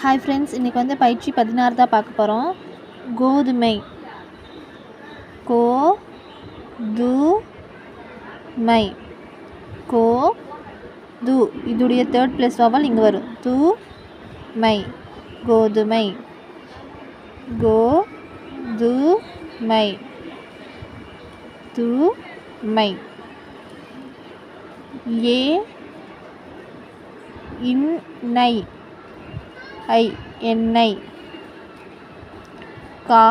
Hi friends இன்றைக்கி வந்து பயிற்சி பதினாறு தான் பார்க்க போகிறோம் கோதுமை. கோ து மை கோ து இதுடைய தேர்ட் ப்ளஸ் வாவல் இங்கே வரும். து மை கோதுமை. கோ து மை து மை ஏ. இன்னை. ஐ என்னை. கா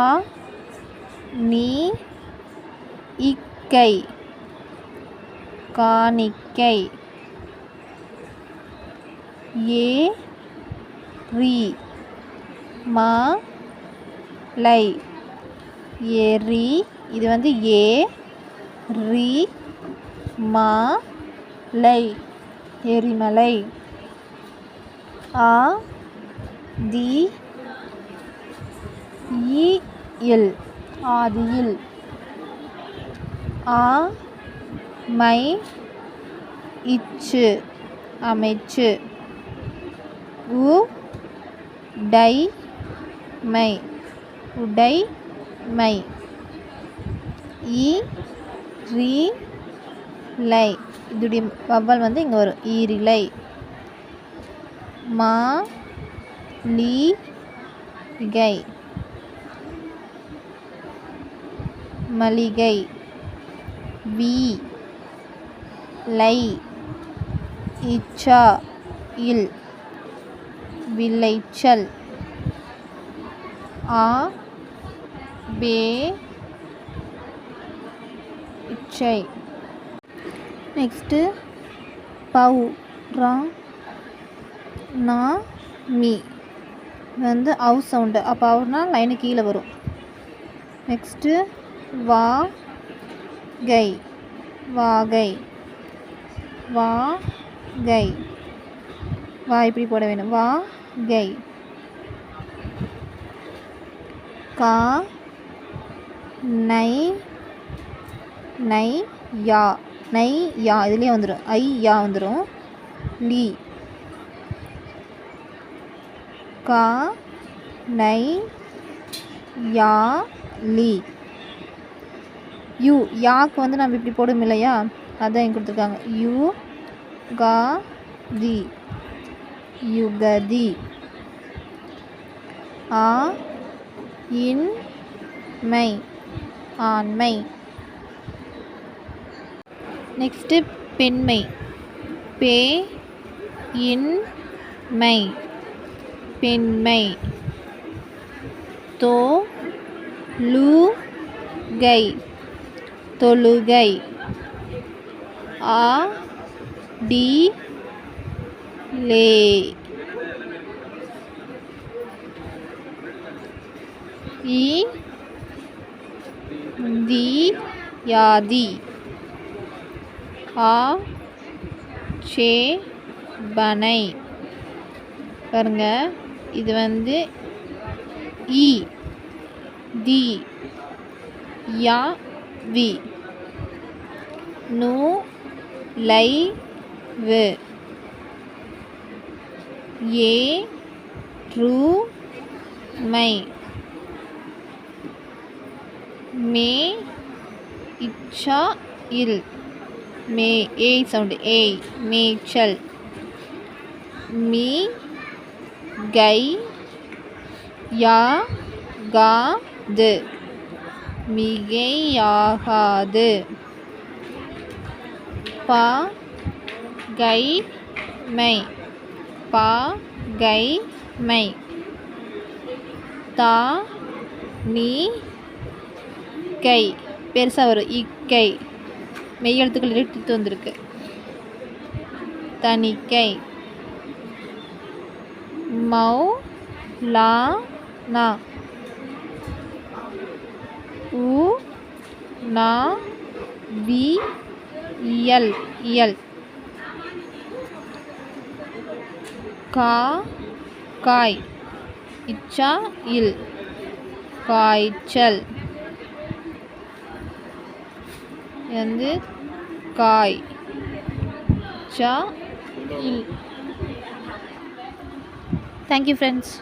நீ இக்கை. காணிக்கை. ஏ ரி மா லை. எரி இது வந்து ஏ ரி மா லை. எரிமலை ஆ தி இல் ஆதியில். ஆ மை இச்சு அமைச்சு. உ டை மை உடை மை இ ரீ லை இதுடைய வவ்வல் வந்து இங்கே வரும். ஈரிலை. மா மளிகை மளிகை வி லை இச்சா இல் விளைச்சல் ஆ பே இச்சை நெக்ஸ்ட்டு பவு ரா நா மீ வந்து அவு சவுண்டு அப்போ அவுனா லைனு கீழே வரும். நெக்ஸ்ட்டு வா கை. வாகை வா கை. வா இப்படி போட வேணும். வா கை. கா நை நை யா. நை யா. இதுலேயே வந்துடும் ஐ யா வந்துடும் லீ. கா நை யா லி. யூ யாக்கு வந்து நம்ம இப்படி போடும் இல்லையா? அதான் இங்கே கொடுத்துருக்காங்க. யூ கா தி. யுகதி ஆ இன் மை ஆண்மை நெக்ஸ்ட்டு பெண்மை. பே இன் மை. பெண்மை தோ லு கை தொழுகை. ஆ டி லே. இ தி யாதி. ஆ சே பனை. பாருங்க. இது வந்து இ தி யா வி. நூ லை வு. ஏ ட்ரூ மை. மே இச்சா இல். மே ஏ சவுண்டு ஏய் மேச்சல் மீ கை யா கா து. மிகையாகாது. பா கை மை. பா கை மை. தா நீ கை. பெருசாக வரும். இக்கை. மெய் எழுத்துக்கள் வந்திருக்கு. தனிக்கை மௌலானா லா நா. உ நா வி இயல். இயல். கா காய். இச்சா இல். காய்ச்சல். வந்து காய். சா இல். Thank you friends